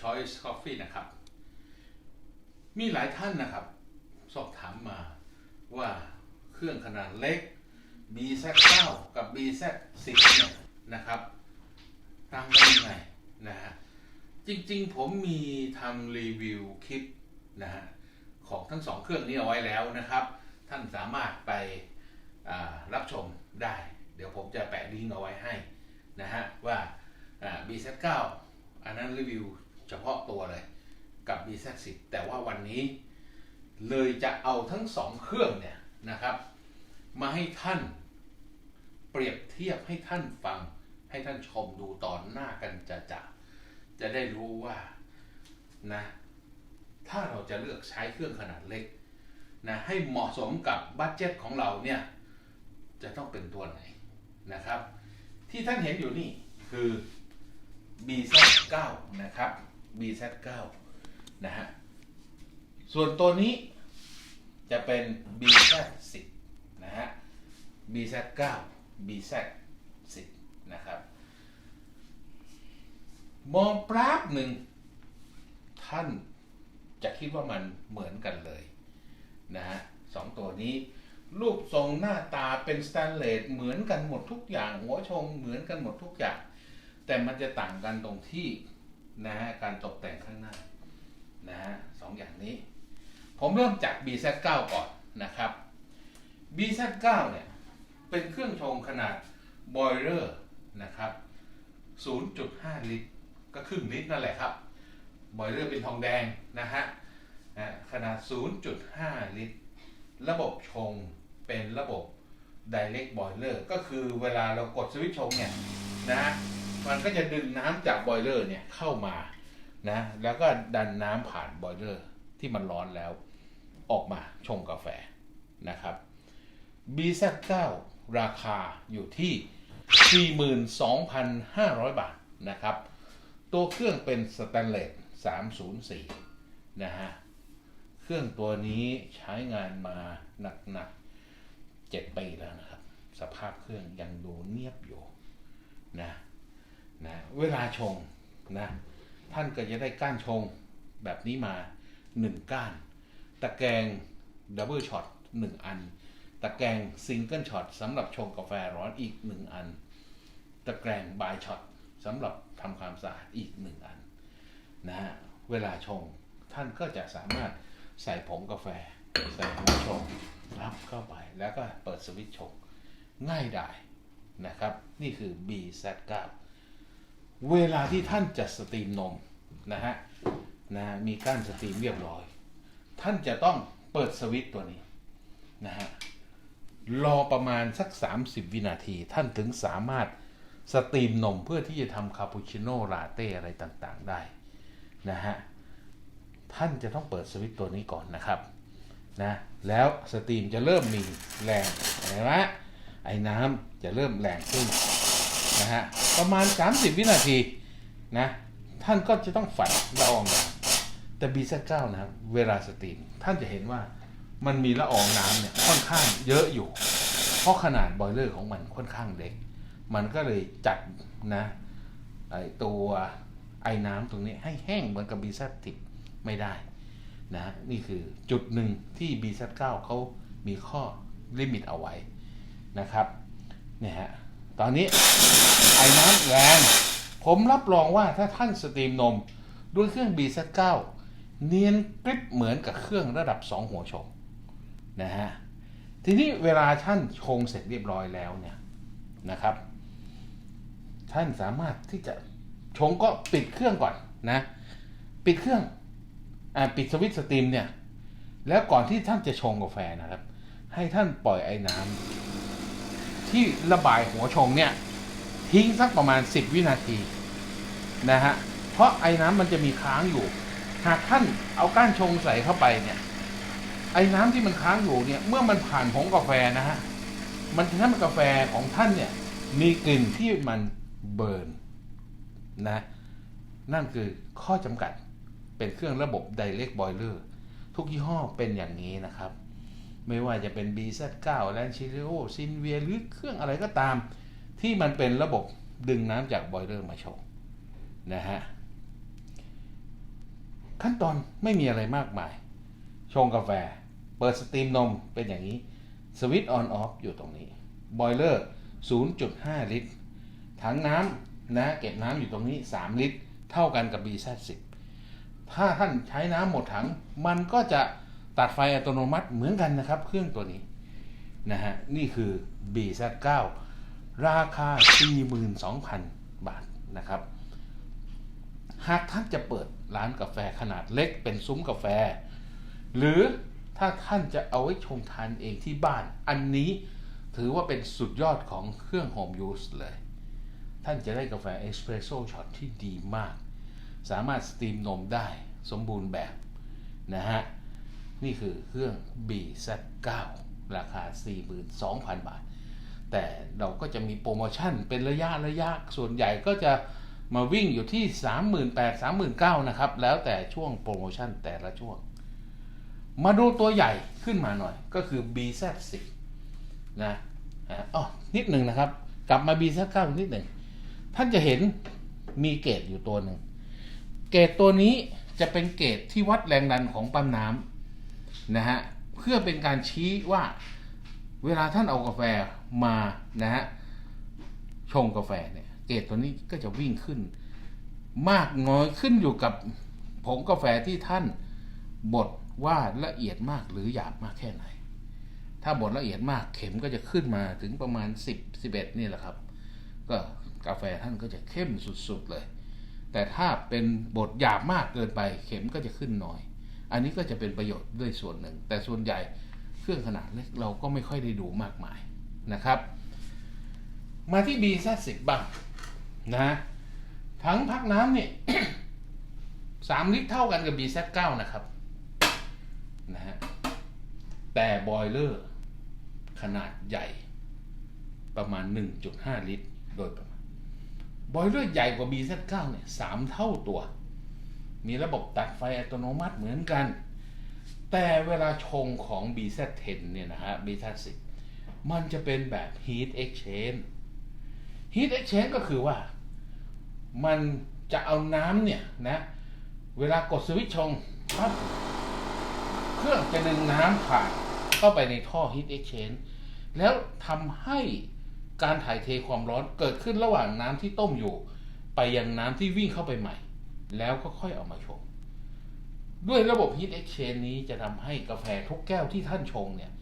Voice Coffee นะครับ มีหลายท่านนะครับ สอบถามมาว่าเครื่องขนาดเล็ก BZ9 กับ BZ10 เนี่ยนะครับต่างกันยังไงนะฮะจริงๆ ผมมีทำรีวิวคลิปนะฮะของทั้งสองเครื่องนี้เอาไว้แล้วนะครับ ท่านสามารถไปรับชมได้ เดี๋ยวผมจะแปะลิงก์เอาไว้ให้นะฮะว่าอ่า BZ9 อันนั้นรีวิว เฉพาะตัวเลยกับ BZ10 แต่ว่าวันนี้เลยจะเอาทั้งสองเครื่องเนี่ยนะครับ มาให้ท่านเปรียบเทียบให้ท่านฟัง ให้ท่านชมดูตอนหน้ากันจะจะจะได้รู้ว่านะถ้าเราจะเลือกใช้เครื่องขนาดเล็กนะให้เหมาะสมกับบัตเจ็ตของเราเนี่ยจะต้องเป็นตัวไหนนะครับ ที่ท่านเห็นอยู่นี่คือ BZ9 นะครับ BZ9 นะฮะ ส่วนตัวนี้จะเป็น BZ10 นะฮะ BZ9 BZ10 นะครับ มองปราบหนึ่ง ท่านจะคิดว่ามันเหมือนกันเลยนะฮะสองตัวนี้รูปทรงหน้าตาเป็นสแตนเลสเหมือนกันหมดทุกอย่าง หัวชงเหมือนกันหมดทุกอย่าง แต่มันจะต่างกันตรงที่ นะฮะการตกแต่งข้างหน้านะฮะสองอย่างนี้ ผมเริ่มจาก BZ9 ก่อนนะครับ BZ9 เนี่ยเป็นเครื่องชงขนาดบอยเลอร์นะครับ 0.5 ลิตร ก็ครึ่งลิตรนั่นแหละครับบอยเลอร์เป็นทองแดงนะฮะขนาด 0.5 ลิตร ระบบชงเป็นระบบ direct boiler ก็คือเวลาเรากดสวิตช์ชงเนี่ยนะ มันก็จะดึงน้ำจากบอยเลอร์เนี่ยเข้ามานะแล้วก็ดันน้ำผ่านบอยเลอร์ที่มันร้อนแล้ว ออกมาชงกาแฟนะครับ BZ9 ราคาอยู่ที่ 42,500 บาทนะครับ ตัวเครื่องเป็นสแตนเลส304 นะฮะ เครื่องตัวนี้ใช้งานมาหนักๆ 7 ปีแล้วนะครับ สภาพเครื่องยังดูเนียบอยู่นะ นะเวลาชงนะท่านก็จะได้ก้านชงแบบนี้มา 1 ก้าน ตะแกรงดับเบิลช็อต1อัน ตะแกรงซิงเกิลช็อตสำหรับชงกาแฟร้อนอีก 1 อัน ตะแกรงบายช็อตสำหรับทำความสะอาดอีก 1 อันนะฮะเวลาชงท่านก็จะสามารถใส่ผงกาแฟ ใส่หัวชงรับเข้าไปแล้วก็เปิดสวิตช์ชงง่ายดายนะครับ นี่คือ BZ9 เวลาที่ท่านจะสตรีมนมนะฮะนะมีก้านสตรีมเรียบร้อย ท่านจะต้องเปิดสวิตตัวนี้นะฮะรอประมาณสัก 30 วินาที ท่านถึงสามารถสตรีมนมเพื่อที่จะทำคาปูชิโน่ลาเต้อะไรต่างๆได้นะฮะท่านจะต้องเปิดสวิตตัวนี้ก่อนนะครับนะแล้วสตรีมจะเริ่มมีแรงเห็นไหมไอ้น้ำจะเริ่มแรงขึ้น นะฮะประมาณ 30 วินาทีนะท่านก็จะต้องฝันละอองน้ำแต่บีซเก้านะเวลาสตรีมท่านจะเห็นว่ามันมีละอองน้ำเนี่ยค่อนข้างเยอะอยู่ เพราะขนาดบอยเลอร์ของมันค่อนข้างเล็ก มันก็เลยจัดนะไอตัวไอ้น้ำตรงนี้ให้แห้งเหมือนกับบีซติดไม่ได้นะนี่คือจุดหนึ่งที่ BZ9 เขามีข้อลิมิตเอาไว้นะครับเนี่ยฮะ ตอนนี้ไอ้น้ำแรงผมรับรองว่าถ้าท่านสตรีมนมด้วยเครื่อง BZ9 เนียนกริบเหมือนกับเครื่องระดับ 2 หัวชงนะฮะทีนี้เวลาท่านชงเสร็จเรียบร้อยแล้วเนี่ยนะครับ ท่านสามารถที่จะชงก็ปิดเครื่องก่อนนะ ปิดเครื่องอ่าปิดสวิตช์สตรีมเนี่ย แล้วก่อนที่ท่านจะชงกาแฟนะครับ ให้ท่านปล่อยไอ้น้ำ ที่ระบายหัวชงเนี่ย ทิ้งสักประมาณ 10 วินาทีนะฮะเพราะไอ้น้ำมันจะมีค้างอยู่ หากท่านเอาก้านชงใส่เข้าไปเนี่ยไอ้น้ำที่มันค้างอยู่เนี่ยเมื่อมันผ่านผงกาแฟนะฮะมันทำให้กาแฟของท่านเนี่ยมีกลิ่นที่มันเบิร์นนะนั่นคือข้อจำกัดเป็นเครื่องระบบ Direct Boiler ทุกยี่ห้อเป็นอย่างนี้นะครับ ไม่ว่าจะเป็น BZ9 แลนชิเ o ซินเวียหรือเครื่องอะไรก็ตาม ที่มันเป็นระบบดึงน้ำจากบอยเลอร์มาโชงนะฮะ ขั้นตอนไม่มีอะไรมากมาย ชงกาแฟ เปิดสตรีมนมเป็นอย่างนี้ สวิตช์ออนออฟอยู่ตรงนี้บอยเลอร์ 0.5 ลิตร ถังน้ำนะเก็บน้ำอยู่ตรงนี้ 3 ลิตร เท่ากันกับ BZ10 ถ้าท่านใช้น้ำหมดถังมันก็จะ ตัดไฟอัตโนมัติเหมือนกันนะครับ เครื่องตัวนี้นะฮะนี่คือ BZ9 ราคา 42,000 บาทนะครับ หากท่านจะเปิดร้านกาแฟขนาดเล็กเป็นซุ้มกาแฟ หรือถ้าท่านจะเอาไว้ชงทานเองที่บ้าน อันนี้ถือว่าเป็นสุดยอดของเครื่องโฮมยูสเลย ท่านจะได้กาแฟเอสเปรสโซ่ช็อตที่ดีมาก สามารถสตรีมนมได้สมบูรณ์แบบนะฮะ นี่คือเครื่อง BZ9 ราคา 42,000 บาท แต่เราก็จะมีโปรโมชั่นเป็นระยะระยะ ส่วนใหญ่ก็จะมาวิ่งอยู่ที่ 38,000 39,000นะครับ แล้วแต่ช่วงโปรโมชั่นแต่ละช่วง มาดูตัวใหญ่ขึ้นมาหน่อยก็คือ BZ10 นะอะอ๋อนิดหนึ่งนะครับ กลับมา BZ9 นิดหนึ่ง ท่านจะเห็นมีเกจอยู่ตัวหนึ่ง เกจตัวนี้จะเป็นเกจที่วัดแรงดันของปั๊มน้ำ นะฮะเพื่อเป็นการชี้ว่าเวลาท่านเอากาแฟมานะฮะชงกาแฟเนี่ยเกจตัวนี้ก็จะวิ่งขึ้น มากน้อยขึ้นอยู่กับผงกาแฟที่ท่านบดว่าละเอียดมากหรือหยาบมากแค่ไหน ถ้าบดละเอียดมากเข็มก็จะขึ้นมาถึงประมาณ 10 11นี่แหละครับ ก็กาแฟท่านก็จะเข้มสุดๆเลย แต่ถ้าเป็นบดหยาบมากเกินไปเข็มก็จะขึ้นน้อย อันนี้ก็จะเป็นประโยชน์ด้วยส่วนหนึ่ง แต่ส่วนใหญ่เครื่องขนาดเล็กเราก็ไม่ค่อยได้ดูมากมายนะครับ มาที่ BZ10 บ้างนะทั้งพักน้ำเนี่ยสามลิตรเท่ากันกับ BZ9 นะครับนะฮะแต่บอยเลอร์ขนาดใหญ่ประมาณ 1.5 ลิตร โดยประมาณบอยเลอร์ใหญ่กว่า BZ9 เนี่ยสามเท่าตัว มีระบบตัดไฟอัตโนมัติเหมือนกัน แต่เวลาชงของ BZ10 เนี่ยนะฮะ BZ10 มันจะเป็นแบบ Heat Exchange Heat Exchange ก็คือว่ามันจะเอาน้ำเนี่ยนะ เวลากดสวิตช์ชงปั๊บเครื่องจะดึงน้ำผ่านเข้าไปในท่อ Heat Exchange แล้วทำให้การถ่ายเทความร้อนเกิดขึ้นระหว่างน้ำที่ต้มอยู่ ไปยังน้ำที่วิ่งเข้าไปใหม่ แล้วก็ค่อยเอามาชง ด้วยระบบ Heat Exchange นี้จะทำให้กาแฟทุกแก้วที่ท่านชงเนี่ย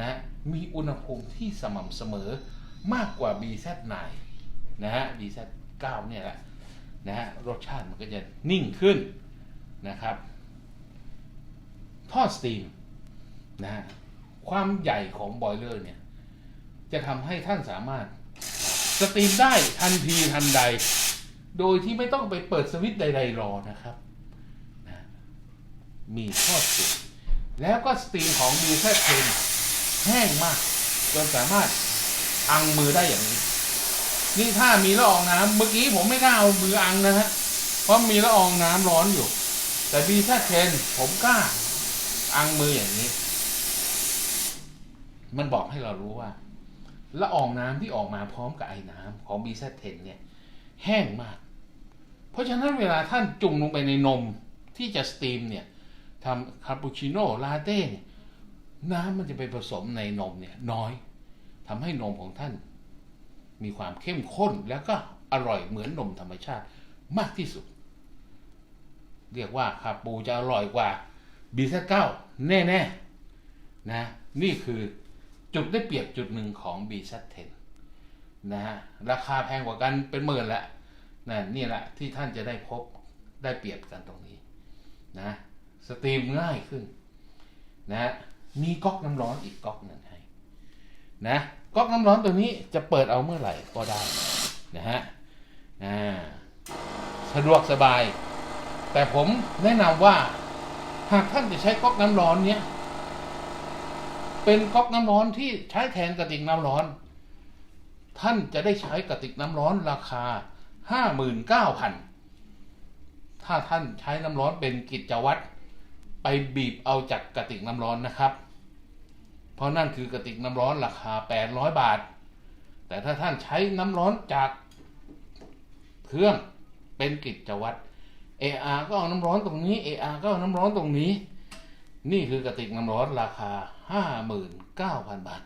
นะมีอุณหภูมิที่สม่ำเสมอมากกว่า BZ9 นะฮะ BZ9 เนี่ยแหละนะฮะรสชาติมันก็จะนิ่งขึ้นนะครับท่อสตีมนะฮะความใหญ่ของบอยเลอร์เนี่ย จะทำให้ท่านสามารถสตรีมได้ทันทีทันใด โดยที่ไม่ต้องไปเปิดสวิตช์ใด ๆ รอนะครับนะมีท่อสตรีมแล้วก็สตรีมของดีแค่เทนแห้งมากจนสามารถอังมือได้อย่างนี้ นี่ถ้ามีละอองน้ำเมื่อกี้ผมไม่กล้าเอามืออังนะฮะเพราะมีละอองน้ำร้อนอยู่ แต่บีแค่เทนผมกล้าอังมืออย่างนี้ มันบอกให้เรารู้ว่าละอองน้ำที่ออกมาพร้อมกับไอ้น้ำของ BZ10 เนี่ย แห้งมาก เพราะฉะนั้นเวลาท่านจุ่มลงไปในนมที่จะสตรีมเนี่ยทำคาปูชิโน่ลาเต้เนี่ยน้ำมันจะไปผสมในนมเนี่ยน้อยทำให้นมของท่าน มีความเข้มข้นแล้วก็อร่อยเหมือนนมธรรมชาติมากที่สุด เรียกว่าคาปูจะอร่อยกว่า B9 แน่ๆนะนี่คือจุดได้เปรียบจุดหนึ่งของ B10 น นะฮะราคาแพงกว่ากันเป็นหมื่นละนะนี่แหละที่ท่านจะได้พบได้เปรียบกันตรงนี้นะสตรีมง่ายขึ้นนะมีก๊อกน้ำร้อนอีกก๊อกหนึ่งให้นะก๊อกน้ำร้อนตัวนี้จะเปิดเอาเมื่อไหร่ก็ได้นะฮะสะดวกสบาย แต่ผมแนะนำว่าหากท่านจะใช้ก๊อกน้ำร้อนเนี้ยเป็นก๊อกน้ำร้อนที่ใช้แทนกระติกน้ำร้อน ท่านจะได้ใช้กระติกน้ำร้อนราคาห้าหมื่นเก้าพันถ้าท่านใช้น้ำร้อนเป็นกิจวัตรไปบีบเอาจากกระติกน้ำร้อนนะครับ เพราะนั่นคือกระติกน้ำร้อนราคาแปดร้อยบาท แต่ถ้าท่านใช้น้ำร้อนจากเครื่องเป็นกิจวัตร AR ก็เอาน้ำร้อนตรงนี้ AR ก็เอาน้ำร้อนตรงนี้ นี่คือกระติกน้ำร้อนราคา 59,000 บาท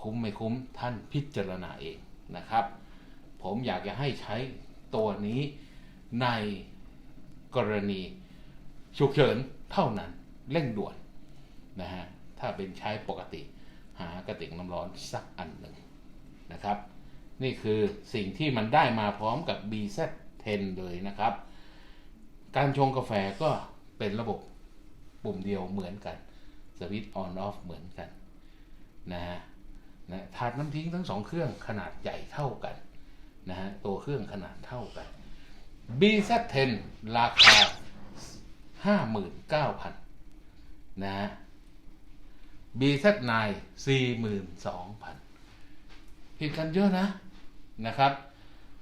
คุ้มไม่คุ้มท่านพิจารณาเองนะครับ ผมอยากจะให้ใช้ตัวนี้ในกรณีฉุกเฉินเท่านั้นเร่งด่วนนะฮะถ้าเป็นใช้ปกติหากระติกน้ำร้อนสักอันหนึ่งนะครับ นี่คือสิ่งที่มันได้มาพร้อมกับ BZ10 เลยนะครับ การชงกาแฟก็เป็นระบบปุ่มเดียวเหมือนกันสวิตช์ on off เหมือนกันนะฮะ ถาดน้ำทิ้งทั้งสองเครื่องขนาดใหญ่เท่ากันนะฮะตัวเครื่องขนาดเท่ากัน BZ10 ราคา 59,000นะฮะ BZ9 42,000ผิดกันเยอะนะนะครับ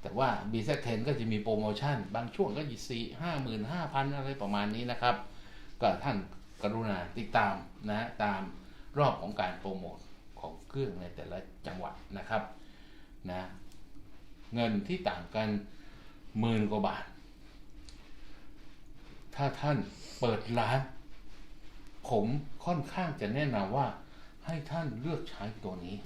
แต่ว่า BZ10 ก็จะมีโปรโมชั่น บางช่วงก็ยู่สี่ห้าหมื่นห้าพันอะไรประมาณนี้นะครับ ก็ท่านกรุณาติดตามนะตามรอบของการโปรโมท ของเครื่องในแต่ละจังหวัดนะครับนะเงินที่ต่างกันหมื่นกว่าบาท ถ้าท่านเปิดร้าน ผมค่อนข้างจะแนะนำว่าให้ท่านเลือกใช้ตัวนี้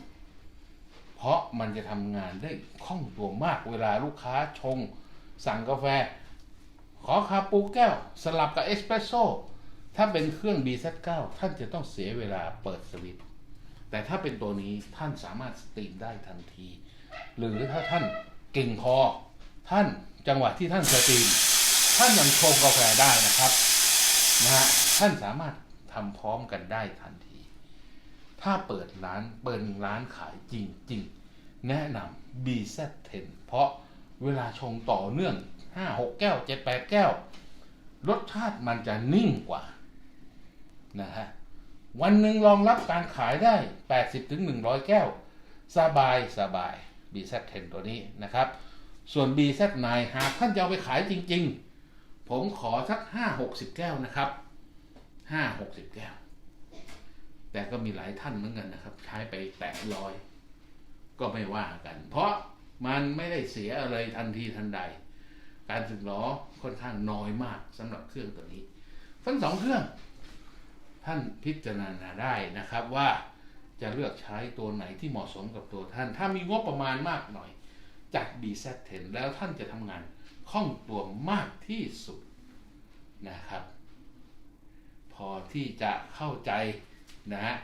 เพราะมันจะทำงานได้คล่องตัวมากเวลาลูกค้าชง สั่งกาแฟ ขอคาปูแก้ว สลับกับเอสเปรสโซ่ถ้าเป็นเครื่อง BZ9 ท่านจะต้องเสียเวลาเปิดสวิตช์ แต่ถ้าเป็นตัวนี้ท่านสามารถสตรีมได้ทันที หรือถ้าท่านเก่งพอท่านจังหวะที่ท่านสตรีม ท่านยังชงกาแฟได้นะครับนะฮะท่านสามารถทำพร้อมกันได้ทันที ถ้าเปิดร้านเปิดร้านขายจริง ๆ แนะนำ BZ10 เพราะเวลาชงต่อเนื่อง 5 6 แก้ว 7 8 แก้ว รสชาติมันจะนิ่งกว่านะฮะ วันหนึ่งรองรับการขายได้ 80ถึง100 แก้ว สบายสบาย BZ10 ตัวนี้นะครับ ส่วน BZ9 หากท่านจะเอาไปขายจริง ๆ ผมขอสัก 5 60 แก้วนะครับ 5 60 แก้ว แต่ก็มีหลายท่านเหมือนกันนะครับ ใช้ไปแตะร้อยก็ไม่ว่ากัน เพราะมันไม่ได้เสียอะไรทันทีทันใด การสึกหรอค่อนข้างน้อยมากสำหรับเครื่องตัวนี้ ทั้งสองเครื่อง ท่านพิจารณาได้นะครับว่าจะเลือกใช้ตัวไหนที่เหมาะสมกับตัวท่าน ถ้ามีงบประมาณมากหน่อย จัด BZ10 แล้วท่านจะทำงานคล่องตัวมากที่สุดนะครับ พอที่จะเข้าใจนะฮะ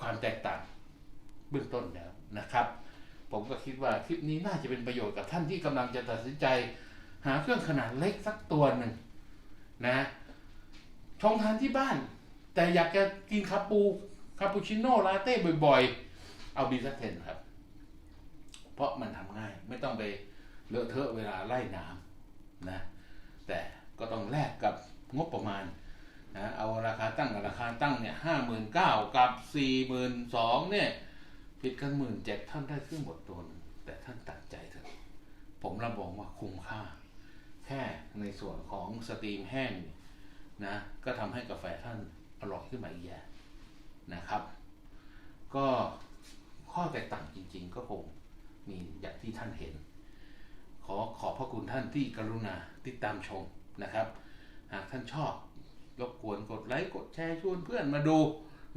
ความแตกต่างเบื้องต้นแล้วนะครับ ผมก็คิดว่าคลิปนี้น่าจะเป็นประโยชน์กับท่านที่กำลังจะตัดสินใจ หาเครื่องขนาดเล็กสักตัวหนึ่งนะ ชงทานที่บ้าน แต่อยากจะกินคาปูคาปูชิโน่ลาเต้บ่อยๆ เอาบีซัเทนครับ เพราะมันทำง่ายไม่ต้องไปเลอะเทอะเวลาไล่น้ำนะแต่ก็ต้องแลกกับงบประมาณนะเอาราคาตั้งกับราคาตั้งเนี่ยห้าหมื่นเก้ากับสี่หมื่นสองเนี่ยผิดกันหมื่นเจ็ดท่านได้เครื่องบดตัวนึงแต่ท่านตัดใจเถอะผมรับรองว่าคุ้มค่า แค่ในส่วนของสตรีมแห้งเนะก็ทำให้กาแฟท่านอร่อยขึ้นมาอีกอย่างนะครับ ก็ข้อแตกต่างจริง ๆ ก็คงมีอย่างที่ท่านเห็น ขอขอบพระคุณท่านที่กรุณาติดตามชมนะครับ หากท่านชอบรบกวนกดไลค์กดแชร์ชวนเพื่อนมาดู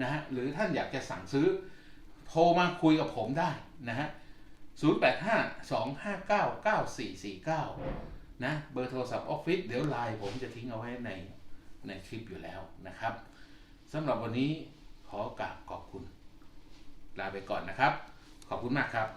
นะฮะหรือท่านอยากจะสั่งซื้อโทรมาคุยกับผมได้นะฮะ 085 259 9449 นะ เบอร์โทรศัพท์ออฟฟิศเดี๋ยวไลน์ผมจะทิ้งเอาไว้ใน ในคลิปอยู่แล้วนะครับสำหรับวันนี้ขอกราบขอบคุณ ลาไปก่อนนะครับ ขอบคุณมากครับ